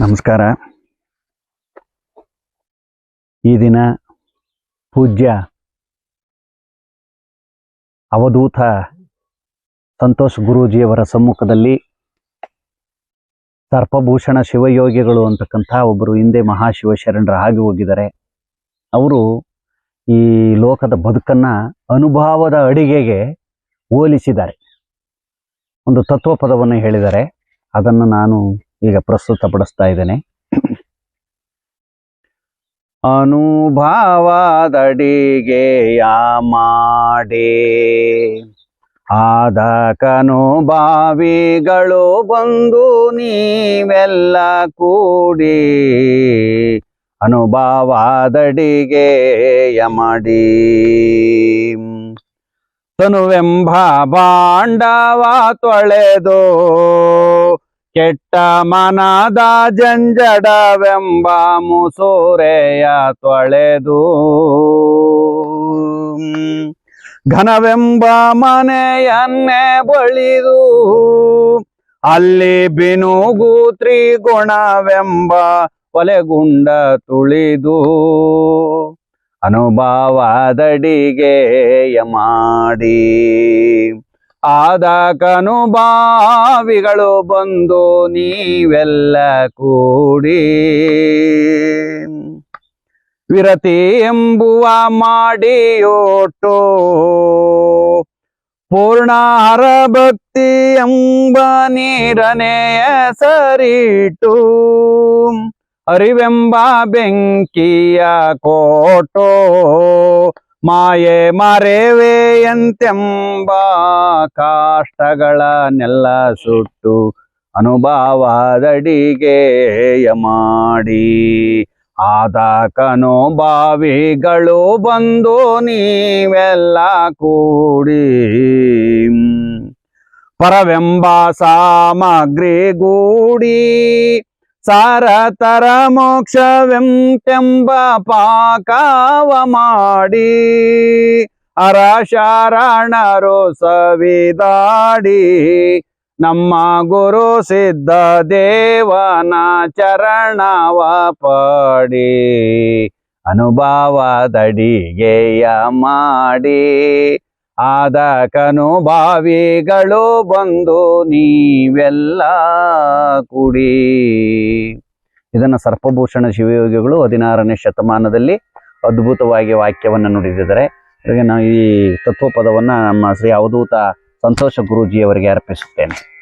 ನಮಸ್ಕಾರ. ಈ ದಿನ ಪೂಜ್ಯ ಅವಧೂತ ಸಂತೋಷ್ ಗುರೂಜಿಯವರ ಸಮ್ಮುಖದಲ್ಲಿ ಸರ್ಪಭೂಷಣ ಶಿವಯೋಗಿಗಳು ಅಂತಕ್ಕಂಥ ಒಬ್ಬರು ಹಿಂದೆ ಮಹಾಶಿವಶರಣರ ಆಗಿ ಹೋಗಿದ್ದಾರೆ. ಅವರು ಈ ಲೋಕದ ಬದುಕನ್ನ ಅನುಭವದ ಅಡಿಗೆಗೆ ಹೋಲಿಸಿದ್ದಾರೆ. ಒಂದು ತತ್ವಪದವನ್ನು ಹೇಳಿದ್ದಾರೆ. ಅದನ್ನು ನಾನು ಈಗ ಪ್ರಸ್ತುತಪಡಿಸ್ತಾ ಇದ್ದೇನೆ. ಅನುಭವದಡಿಗೆಯ ಮಾಡಿ? ಆದಕನು ಬಾವಿಗಳು ಬಂದು ನೀವೆಲ್ಲ ಕೂಡಿ. ಅನುಭಾವದಡಿಗೆ ಮಾಡಿ ತನುವೆಂಬ ಬಾಂಡವ ತೊಳೆದು ಕೆಟ್ಟ ಮನದ ಜಂಜಡವೆಂಬ ಮುಸೂರೆಯ ತೊಳೆದು. ಘನವೆಂಬ ಮನೆಯನ್ನೇ ಬಳಿದು. ಅಲ್ಲಿ ಬಿನುಗು ತ್ರಿಗುಣವೆಂಬ ಒಲೆಗುಂಡ ತುಳಿದು. ಅನುಭವದಡಿಗೆಯ ಮಾಡಿ. ಆದಕನು ಬಾವಿಗಳು ಬಂದು ನೀವೆಲ್ಲ ಕೂಡಿ. ವಿರತಿ ಎಂಬುವ ಮಾಡಿಯೋಟು ಪೂರ್ಣಾರ ಭಕ್ತಿ ಎಂಬ ನೀರನೆಯ ಸರಿಟು. ಅರಿವೆಂಬ ಬೆಂಕಿಯ ಕೋಟೋ ಮಾಯೆ ಮರೆವೆಯಂತೆಂಬ ಕಾಷ್ಟಗಳನ್ನೆಲ್ಲ ಸುಟ್ಟು ಅನುಭವದಡಿಗೆಯ ಮಾಡಿ ಆದಕನು ಬಾವಿಗಳು ಬಂದು ನೀವೆಲ್ಲ ಕೂಡಿ. ಪರವೆಂಬ ಸಾಮಗ್ರಿ ಗೂಡಿ ಸಾರತರ ಮೋಕ್ಷವೆಂಟೆಂಬ ಪಾಕಾವ ಮಾಡಿ ಅರಶರಣರು ಸವಿದಾಡಿ ನಮ್ಮ ಗುರು ಸಿದ್ಧ ದೇವನ ಚರಣವ ಪಡಿ ಅನುಭವದಡಿಗೆಯ ಮಾಡಿ ಆದಕನು ಬಾವಿಗಳು ಬಂದು ನೀವೆಲ್ಲ ಕುಡಿ. ಇದನ್ನು ಸರ್ಪಭೂಷಣ ಶಿವಯೋಗಿಗಳು ಹದಿನಾರನೇ ಶತಮಾನದಲ್ಲಿ ಅದ್ಭುತವಾಗಿ ವಾಕ್ಯವನ್ನು ನುಡಿದಿದ್ದಾರೆ. ಹಾಗೆ ನಾವು ಈ ತತ್ವಪದವನ್ನು ನಮ್ಮ ಶ್ರೀ ಅವಧೂತ ಸಂತೋಷ ಗುರೂಜಿಯವರಿಗೆ ಅರ್ಪಿಸುತ್ತೇನೆ.